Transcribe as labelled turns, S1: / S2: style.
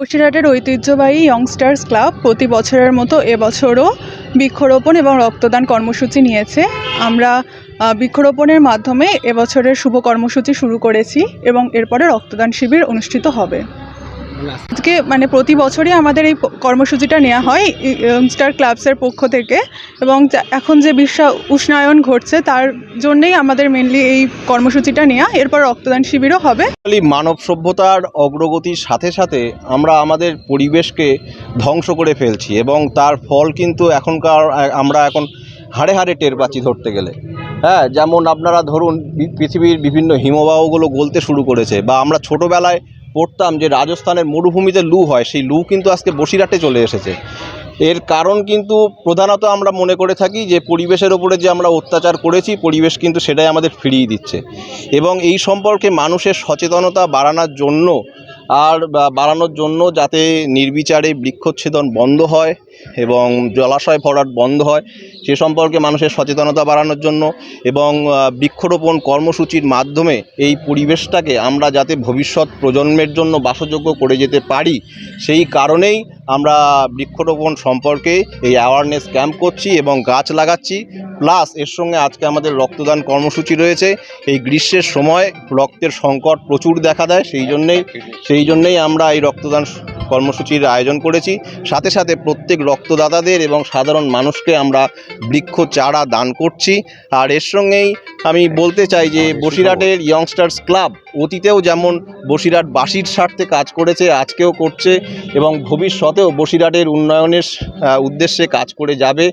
S1: বসিরহাটের ঐতিহ্যবাহী ইয়ংস্টার্স ক্লাব প্রতি বছরের মতো এবছরও বৃক্ষরোপণ এবং রক্তদান কর্মসূচি নিয়েছে। আমরা বৃক্ষরোপণের মাধ্যমে এবছরের শুভ কর্মসূচি শুরু করেছি এবং এরপরে রক্তদান শিবির অনুষ্ঠিত হবে। আজকে মানে প্রতি বছরই আমাদের এই কর্মসূচিটা নেওয়া হয় ই- ইয়ংস্টার ক্লাবসের পক্ষ থেকে। এবং এখন যে বিশ্ব উষ্ণায়ন ঘটছে তার জন্যেই আমাদের মেনলি এই কর্মসূচিটা নেওয়া এরপর রক্তদান শিবিরও হবে।
S2: খালি মানব সভ্যতার অগ্রগতির সাথে সাথে আমরা আমাদের পরিবেশকে ধ্বংস করে ফেলছি এবং তার ফল কিন্তু এখনকার আমরা এখন হাড়ে হাড়ে টের পাচ্ছি ধরতে গেলে। হ্যাঁ যেমন আপনারা ধরুন পৃথিবীর বিভিন্ন হিমবাহগুলো গলতে শুরু করেছে বা আমরা ছোটোবেলায় পড়তাম যে রাজস্থানের মরুভূমিতে লু হয়, সেই লু কিন্তু আজকে বসিরহাটে চলে এসেছে। এর কারণ কিন্তু প্রধানত আমরা মনে করে থাকি যে পরিবেশের ওপরে যে আমরা অত্যাচার করেছি, পরিবেশ কিন্তু সেটাই আমাদের ফিরিয়ে দিচ্ছে। এবং এই সম্পর্কে মানুষের সচেতনতা বাড়ানোর জন্য আর বাড়ানোর জন্য যাতে নির্বিচারে বৃক্ষচ্ছেদন বন্ধ হয় এবং জলাশয় ভরাট বন্ধ হয়, সে সম্পর্কে মানুষের সচেতনতা বাড়ানোর জন্য এবং বৃক্ষরোপণ কর্মসূচির মাধ্যমে এই পরিবেশটাকে আমরা যাতে ভবিষ্যৎ প্রজন্মের জন্য বাসযোগ্য করে যেতে পারি, সেই কারণেই আমরা বৃক্ষরোপণ সম্পর্কে এই অ্যাওয়ারনেস ক্যাম্প করছি এবং গাছ লাগাচ্ছি। প্লাস এর সঙ্গে আজকে আমাদের রক্তদান কর্মসূচি রয়েছে। এই গ্রীষ্মের সময় রক্তের সংকট প্রচুর দেখা দেয় সেই জন্যেই সেই জন্যেই আমরা এই রক্তদান কর্মসূচির আয়োজন করেছি। সাথে সাথে প্রত্যেক রক্তদাতাদের এবং সাধারণ মানুষকে আমরা বৃক্ষ চারা দান করছি। আর এর সঙ্গেই আমি বলতে চাই যে বসিরহাটের ইয়ংস্টার্স ক্লাব অতীতেও যেমন বসিরহাটবাসীর স্বার্থে কাজ করেছে আজকেও করছে এবং ভবিষ্যতেও বসিরহাটের উন্নয়নের উদ্দেশ্যে কাজ করে যাবে।